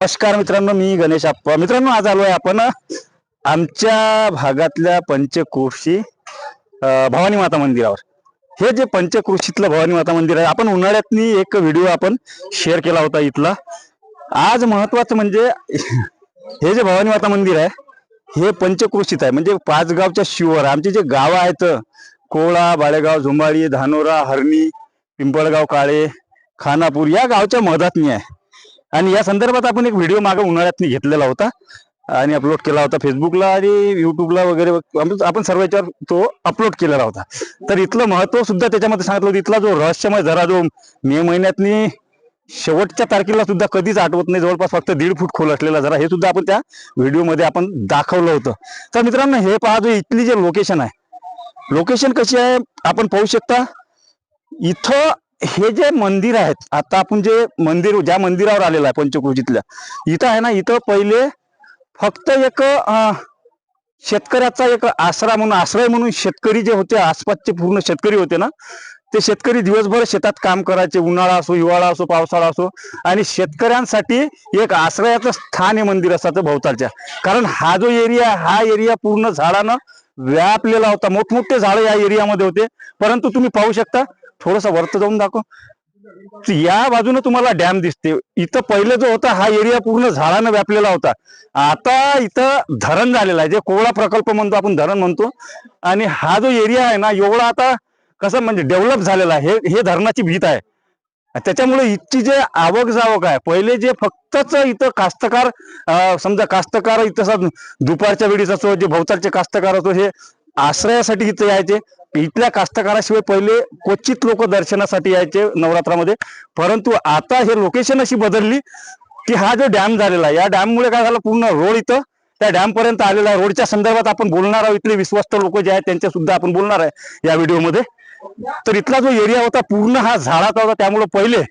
नमस्कार मित्रांनो मी गणेश आप्पा. मित्रांनो आज आलोय आपण आमच्या भागातल्या पंचकृषी भवानी माता मंदिरावर. हे जे पंचक्रोशीतलं भवानी माता मंदिर आहे आपण उन्हाळ्यातनी एक व्हिडिओ आपण शेअर केला होता इथला. आज महत्वाचं म्हणजे हे जे भवानी माता मंदिर आहे हे पंचक्रोशीत आहे. म्हणजे पाच गावच्या शिवर आमचे जे गाव आहेत कोळा बाळेगाव झुंबाळी धानोरा हरणी पिंपळगाव काळे खानापूर या गावच्या मधातनी आहे. आणि या संदर्भात आपण एक व्हिडिओ मागे उन्हाळ्यात घेतलेला होता. आणि अपलोड केला होता फेसबुकला आणि युट्यूबला वगैरे आपण सर्व याच्यावर तो अपलोड केलेला होता. तर इथलं महत्त्व सुद्धा त्याच्यामध्ये सांगितलं होतं. इथला जो रहस्यमय जरा जो मे महिन्यातनी शेवटच्या तारखेला सुद्धा कधीच आठवत नाही. जवळपास फक्त दीड फूट खोल असलेला जरा हे सुद्धा आपण त्या व्हिडिओमध्ये आपण दाखवलं होतं. तर मित्रांनो हे पहा जो इथली जे लोकेशन आहे. लोकेशन कशी आहे? आपण पाहू शकता. इथं हे जे मंदिर आहेत आता आपण जे मंदिर ज्या मंदिरावर आलेलं आहे पंचक्रोशीतल्या इथं आहे ना इथं पहिले फक्त एक शेतकऱ्याचा एक आसरा म्हणून आश्रय म्हणून शेतकरी जे होते आसपासचे पूर्ण शेतकरी होते ना ते शेतकरी दिवसभर शेतात काम करायचे उन्हाळा असो हिवाळा असो पावसाळा असो आणि शेतकऱ्यांसाठी एक आश्रयाचं स्थान हे मंदिर असतात भोवतालच्या. कारण हा जो एरिया हा एरिया पूर्ण झाडानं व्यापलेला होता. मोठमोठे झाडं या एरियामध्ये होते. परंतु तुम्ही पाहू शकता थोडस वरत जाऊन दाखव. या बाजूने तुम्हाला डॅम दिसते. इथं पहिले जो होता हा एरिया पूर्ण झाडानं व्यापलेला होता. आता इथं धरण झालेला आहे. जे कोवळा प्रकल्प म्हणतो आपण धरण म्हणतो. आणि हा जो एरिया आहे ना एवढा आता कसं म्हणजे डेव्हलप झालेला आहे. हे हे धरणाची भीत आहे. त्याच्यामुळे इथची जे आवक जावक आहे पहिले जे फक्तच इथं कास्तकार समजा कास्तकार इथं दुपारच्या वेळीच असो जे भोवतालचे कास्तकार असो हे आश्रयासाठी इथं यायचे. इथल्या कास्तकाराशिवाय पहिले क्वचित लोक दर्शनासाठी यायचे नवरात्रामध्ये. परंतु आता हे लोकेशन अशी बदलली की हा जो डॅम झालेला आहे या डॅममुळे काय झालं? पूर्ण रोड इथं त्या डॅम पर्यंत आलेला आहे. रोडच्या संदर्भात आपण बोलणार आहोत. इथले विश्वस्त लोक जे आहेत त्यांच्या सुद्धा आपण बोलणार आहे या व्हिडिओमध्ये. तर इथला जो एरिया होता पूर्ण हा झाडाचा होता. त्यामुळे पहिले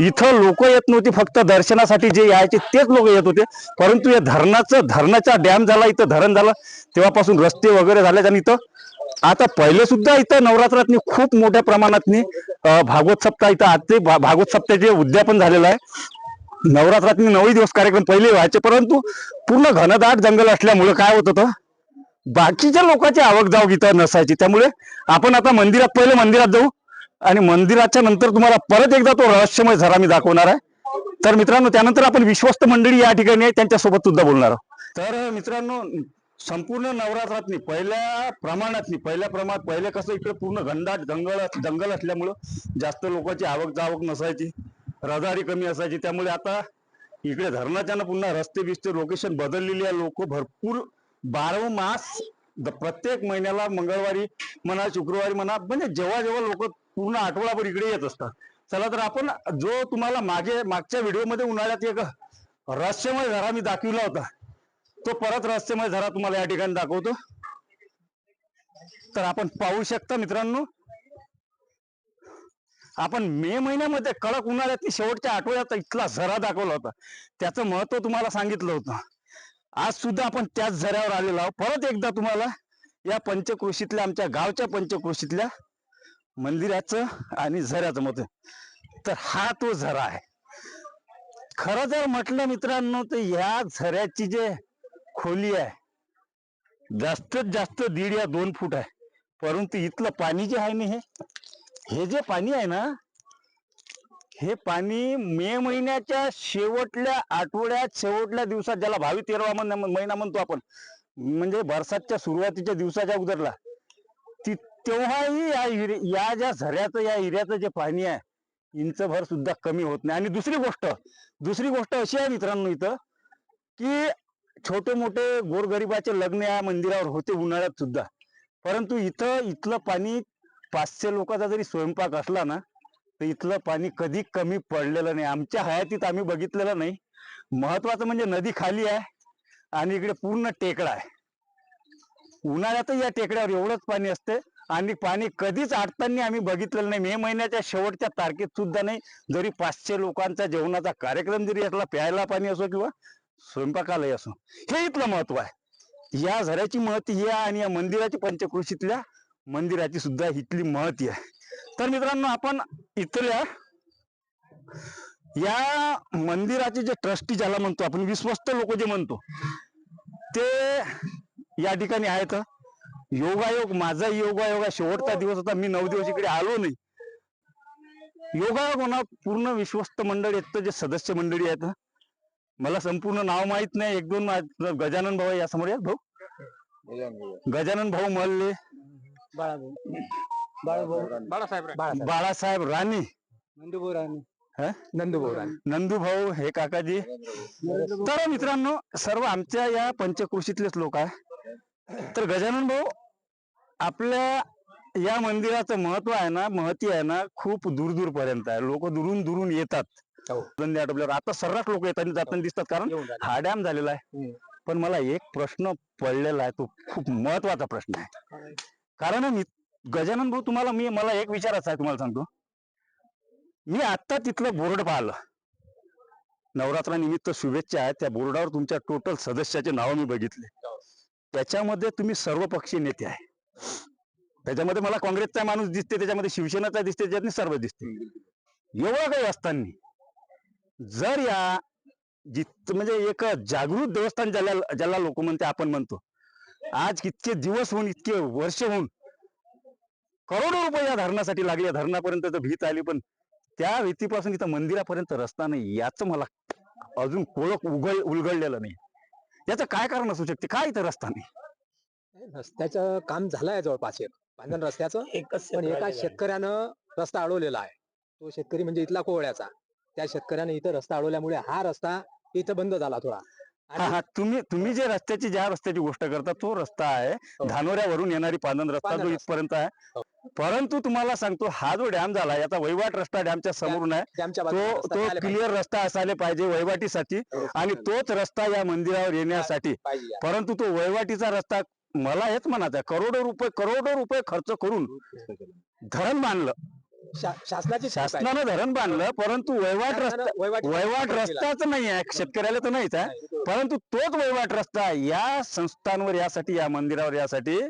इथं लोक येत नव्हती. फक्त दर्शनासाठी जे यायचे तेच लोक येत होते. परंतु या धरणाचं धरणाचा डॅम झाला इथं धरण झालं. तेव्हापासून रस्ते वगैरे झाले आणि इथं आता पहिले सुद्धा इथं नवरात्रात खूप मोठ्या प्रमाणातनी भागवत सप्ताह इथं आजचे ते भागवत सप्ताहाचे उद्यापन झालेलं आहे. नवरात्रात नऊ दिवस कार्यक्रम पहिले व्हायचे परंतु पूर्ण घनदाट जंगल असल्यामुळे काय होत होतं? बाकीच्या लोकांची आवक जाव इथं नसायची. त्यामुळे आपण आता मंदिरात पहिले मंदिरात जाऊ आणि मंदिराच्या नंतर तुम्हाला परत एकदा तो रहस्यमय झरा मी दाखवणार आहे. तर मित्रांनो त्यानंतर आपण विश्वस्त मंडळी या ठिकाणी आहे त्यांच्यासोबत सुद्धा बोलणार आहोत. तर मित्रांनो संपूर्ण नवरात्रातनी पहिल्या प्रमाणातनी पहिल्या प्रमाणात पहिले कसं इकडे पूर्ण घनदाट जंगल जंगल असल्यामुळं जास्त लोकांची आवक जावक नसायची रहदारी कमी असायची. त्यामुळे आता इकडे धरणाच्यानं पुन्हा रस्ते बिस्ते लोकेशन बदललेली आहे. लोक भरपूर बारो मास द- प्रत्येक महिन्याला मंगळवारी म्हणा शुक्रवारी म्हणा म्हणजे जेव्हा जेव्हा लोक पूर्ण आठवडाभर इकडे येत असतात. चला तर आपण जो तुम्हाला मागे मागच्या व्हिडिओमध्ये उन्हाळ्यात एक रहस्यमय घरा मी दाखविला होता. तो परत रहस्यमय झरा तुम्हाला या ठिकाणी दाखवतो. तर आपण पाहू शकता मित्रांनो आपण मे महिन्यामध्ये कडक उन्हाळ्यात शेवटच्या आठवड्यात इथला झरा दाखवला होता. त्याचं महत्त्व तुम्हाला सांगितलं होतं. आज सुद्धा आपण त्याच झऱ्यावर आलेलो आहोत. परत एकदा तुम्हाला या पंचकृषीतल्या आमच्या गावच्या पंचकृषीतल्या मंदिराचं आणि झऱ्याचं मत तर हा तो झरा आहे. खरं जर म्हटलं मित्रांनो तर या झऱ्याची जे खोली आहे. जास्तीत जास्त दीड या दोन फूट आहे. परंतु इथलं पाणी जे आहे ना हे हे जे पाणी आहे ना हे पाणी मे महिन्याच्या शेवटल्या आठवड्यात शेवटल्या दिवसात ज्याला भावी तेरवा महिना महिना म्हणतो आपण म्हणजे बरसातच्या सुरुवातीच्या दिवसाच्या उदरला ती तेव्हाही या हिरे या ज्या झऱ्याचं या हिऱ्याचं जे पाणी आहे इंचभर सुद्धा कमी होत नाही. आणि दुसरी गोष्ट दुसरी गोष्ट अशी आहे मित्रांनो इथं की छोटे मोठे गोरगरिबाचे लग्न या मंदिरावर होते उन्हाळ्यात सुद्धा. परंतु इथं इथलं पाणी पाचशे लोकांचा जरी स्वयंपाक असला ना तर इथलं पाणी कधी कमी पडलेलं नाही. आमच्या हयातीत आम्ही बघितलेलं नाही. महत्वाचं म्हणजे नदी खाली आहे आणि इकडे पूर्ण टेकडा आहे. उन्हाळ्यातही या टेकड्यावर एवढंच पाणी असते आणि पाणी कधीच आटताना आम्ही बघितलेलं नाही. मे महिन्याच्या शेवटच्या तारखेत सुद्धा नाही. जरी पाचशे लोकांचा जेवणाचा कार्यक्रम जरी असला प्यायला पाणी असो किंवा स्वयंपाकालाही असो. हे इथलं महत्त्व आहे. या झऱ्याची महती ही आहे आणि या मंदिराची पंचकृषीतल्या मंदिराची सुद्धा इथली महती आहे. तर मित्रांनो आपण इथल्या या मंदिराचे जे ट्रस्टी ज्याला म्हणतो आपण विश्वस्त लोक जे म्हणतो ते या ठिकाणी आहेत. योगायोग माझा योगायोग शेवटचा दिवस होता. मी नऊ दिवस इकडे आलो नाही. योगायोग होणार पूर्ण विश्वस्त मंडळ जे सदस्य मंडळी आहेत मला संपूर्ण नाव माहीत नाही. एक दोन गजानन भाऊ या समोर आहेत भाऊ. गजानन भाऊ मल्ले. बाळासाहेब बाळासाहेब. बाळासाहेब राणे. नंदूभाऊ राणे. हं? नंदूभाऊ राणे. नंदू भाऊ हे काकाजी. तर मित्रांनो सर्व आमच्या या पंचकृषीतलेच लोक आहे. तर गजानन भाऊ आपल्या या मंदिराचं महत्त्व आहे ना महती आहे ना खूप दूर दूर पर्यंत आहे. लोक दुरून दुरून येतात. हो. आटोपल्यावर आता सर्रास लोक येताना जाताना दिसतात कारण. हा डॅम झालेला आहे. पण मला एक प्रश्न पडलेला आहे तो खूप महत्त्वाचा प्रश्न आहे. कारण मी गजानन भाऊ तुम्हाला मी मला एक विचारायचं आहे तुम्हाला सांगतो. मी आता तिथलं बोर्ड पाहिलं. नवरात्रानिमित्त शुभेच्छा आहेत. त्या बोर्डावर तुमच्या टोटल सदस्याचे नाव मी बघितले. त्याच्यामध्ये तुम्ही सर्व पक्षीय नेते आहे. त्याच्यामध्ये मला काँग्रेसचा माणूस दिसते त्याच्यामध्ये शिवसेनेचा दिसते त्याच्यातनी सर्व दिसते. एवढं काही असताना जर या जित म्हणजे एक जागृत देवस्थान ज्याला ज्याला लोक म्हणते आपण म्हणतो. आज इतके दिवस होऊन इतके वर्ष होऊन करोडो रुपये या धरणासाठी लागले. या धरणापर्यंत तर भीत आली पण त्या भीतीपासून इथं मंदिरापर्यंत रस्ता नाही. याचं मला अजून कोळक उघड उलगडलेलं नाही. याचं काय कारण असू शकते? काय इथं रस्ता नाही? रस्त्याचं काम झालंय जवळपास एक. बांधण रस्त्याचं. पण एका शेतकऱ्यानं रस्ता अडवलेला आहे. तो शेतकरी म्हणजे इथला कोवळ्याचा. त्या शेतकऱ्याने इथं रस्ता अडवल्यामुळे हा रस्ता इथं बंद झाला थोडा हा हा तुम्ही तुम्ही जे रस्त्याची ज्या रस्त्याची गोष्ट करता तो रस्ता आहे हो. धानोऱ्यावरून येणारी पांदन रस्ता जो. इथपर्यंत आहे हो. परंतु तुम्हाला सांगतो हा जो डॅम झाला याचा वहिवाट रस्ता डॅमच्या समोरून आहे तो तो. क्लिअर रस्ता असायला पाहिजे वहिवाटीसाठी आणि तोच रस्ता या मंदिरावर येण्यासाठी. परंतु तो वहिवाटीचा रस्ता मला हेच म्हणायचं आहे, करोडो रुपये करोडो रुपये खर्च करून धरण बांधलं शा- शासनाची चूक आहे. शासनानं धरण बांधलं परंतु वहिवाट रस्ता शासनानं वहिवाट रस्ताच नाही आहे शेतकऱ्याला तर नाहीच आहे. नाही. परंतु तोच वहिवाट रस्ता या संस्थांवर यासाठी या मंदिरावर यासाठी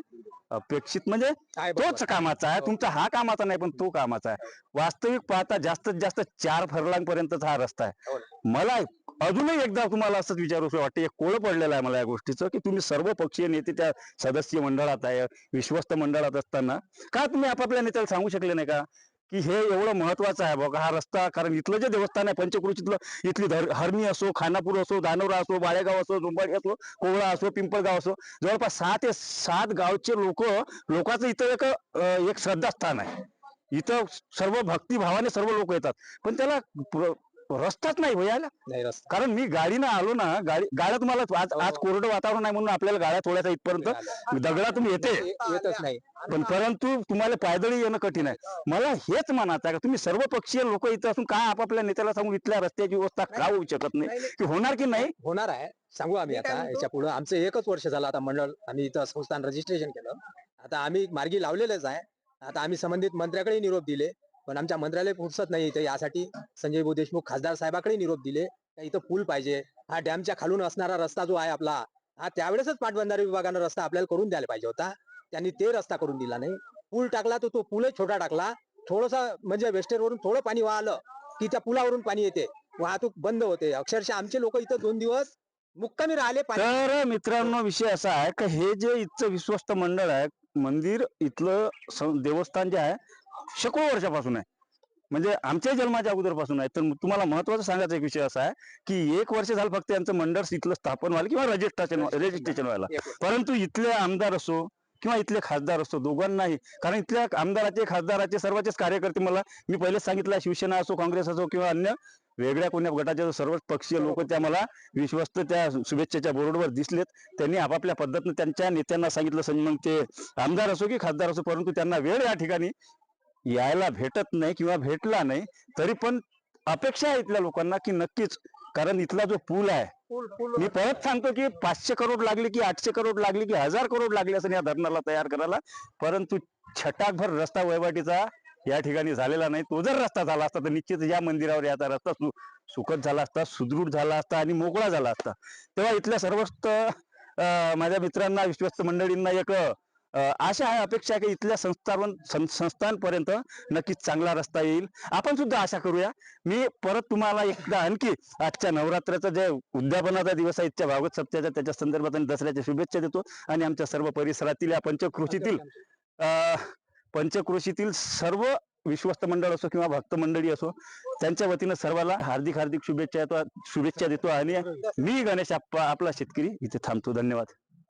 अपेक्षित म्हणजे आहे बरोबर. तोच कामाचा आहे. तुमचा हा कामाचा नाही पण तो कामाचा आहे. वास्तविक पाहता जास्तीत जास्त चार फरलांपर्यंतचा हा रस्ता हो आहे मला अजूनही एकदा तुम्हाला असंच विचारू वाटते एक कोळ पडलेलं आहे मला या गोष्टीचं की तुम्ही सर्व पक्षीय नेते त्या सदस्य मंडळात आहे विश्वस्त मंडळात असताना. का तुम्ही आपापल्या नेत्याला सांगू शकले नाही का? की हे एवढं महत्वाचं आहे बघा हा रस्ता कारण इथलं जे देवस्थान आहे पंचकृषीतलं इथली धर हरणी असो खानापूर असो दानोरा असो बाळेगाव असो झुंबाडी असो कोवळा असो पिंपळगाव असो जवळपास सहा ते सात गावचे लोक लोकांचं इथं एक एक श्रद्धास्थान आहे. इथं सर्व भक्तिभावाने सर्व लोक येतात. पण त्याला रस्ताच नाही हो यायला. नाही रस्ता. कारण मी गाडीनं आलो ना गाडी गाड्या तुम्हाला आज आज कोरडं वातावरण आहे म्हणून आपल्याला गाड्या थोड्याचा इथपर्यंत. दगडातून येते. येतच नाही. पण परंतु तुम्हाला पायदळी येणं कठीण आहे. मला हेच म्हणायचं आहे का तुम्ही सर्व पक्षीय लोक इथं असून काय आपापल्या नेत्याला सांगून इथल्या रस्त्याची व्यवस्था का होऊ शकत नाही. की होणार की नाही? होणार आहे. सांगू आम्ही आता याच्यापुढे आमचं एकच वर्ष झालं आता मंडळ आम्ही इथं संस्थान रजिस्ट्रेशन केलं. आता आम्ही मार्गी लावलेलेच आहे. आता आम्ही संबंधित मंत्र्याकडे निरोप दिले. पण आमच्या मंत्रालय फुरसत नाही इथे यासाठी संजय भाऊ देशमुख खासदार साहेबाकडे निरोप दिले. का इथं पूल पाहिजे. हा डॅमच्या खालून असणारा रस्ता जो आहे आपला हा त्यावेळेसच पाटबंधारे विभागानं रस्ता आपल्याला करून द्यायला पाहिजे होता. त्यांनी ते रस्ता करून दिला नाही. पूल टाकला तर तो पूलच छोटा टाकला. थोडसा म्हणजे वेस्टेरवरून थोडं पाणी वाहलं की त्या पुलावरून पाणी येते. वाहतूक बंद होते. अक्षरशः आमचे लोक इथं दोन दिवस मुक्कामी राहिले तर मित्रांनो विषय असा आहे की हे जे इथचं विश्वस्त मंडळ आहे मंदिर इथलं देवस्थान जे आहे शेकडो वर्षापासून आहे. म्हणजे आमच्या जन्माच्या अगोदरपासून आहे. तर तुम्हाला महत्वाचं सांगायचा एक विषय असा आहे की एक वर्ष झालं फक्त यांचं मंडळ इथलं स्थापन व्हायला किंवा रजिस्ट्रेशन रजिस्ट्रेशन व्हायला. परंतु इथले आमदार असो किंवा इथले खासदार असो दोघांनाही कारण इथल्या आमदाराचे खासदाराचे सर्वचेच कार्यकर्ते मला मी पहिलेच सांगितलं शिवसेना असो काँग्रेस असो किंवा अन्य वेगळ्या कोण्या गटाचे सर्वच पक्षीय लोक त्या मला विश्वस्त त्या शुभेच्छेच्या बोर्डवर दिसलेत. त्यांनी आपापल्या पद्धतीने त्यांच्या नेत्यांना सांगितलं मग ते आमदार असो की खासदार असो परंतु त्यांना वेळ या ठिकाणी यायला भेटत नाही किंवा भेटला नाही तरी पण अपेक्षा आहे इथल्या लोकांना की नक्कीच कारण इथला जो पूल आहे मी परत सांगतो की पाचशे करोड लागले की आठशे करोड लागले की हजार करोड लागले असं या धरणाला तयार करायला परंतु छटाकभर रस्ता वहिवाटीचा या ठिकाणी झालेला नाही. तो जर रस्ता झाला असता तर निश्चित या मंदिरावर याचा रस्ता सु- सुखद झाला असता सुदृढ झाला असता आणि मोकळा झाला असता. तेव्हा इथल्या सर्वस्त माझ्या मित्रांना विश्वस्त मंडळींना एक आशा आहे अपेक्षा आहे की इथल्या संस्थान सं- संस्थांपर्यंत नक्कीच चांगला रस्ता येईल. आपण सुद्धा आशा करूया. मी परत तुम्हाला एकदा आणखी आजच्या नवरात्राचा जे उद्यापनाचा दिवस आहे इथच्या भागवत सप्त्याच्या त्याच्या संदर्भात आणि दसऱ्याच्या शुभेच्छा देतो. आणि आमच्या सर्व परिसरातील या पंचकृषीतील अं, पंचकृषीतील सर्व विश्वस्त मंडळ असो किंवा भक्त मंडळी असो त्यांच्या वतीनं सर्वांना हार्दिक हार्दिक शुभेच्छा शुभेच्छा देतो. आणि मी गणेश आपला शेतकरी इथे थांबतो. धन्यवाद.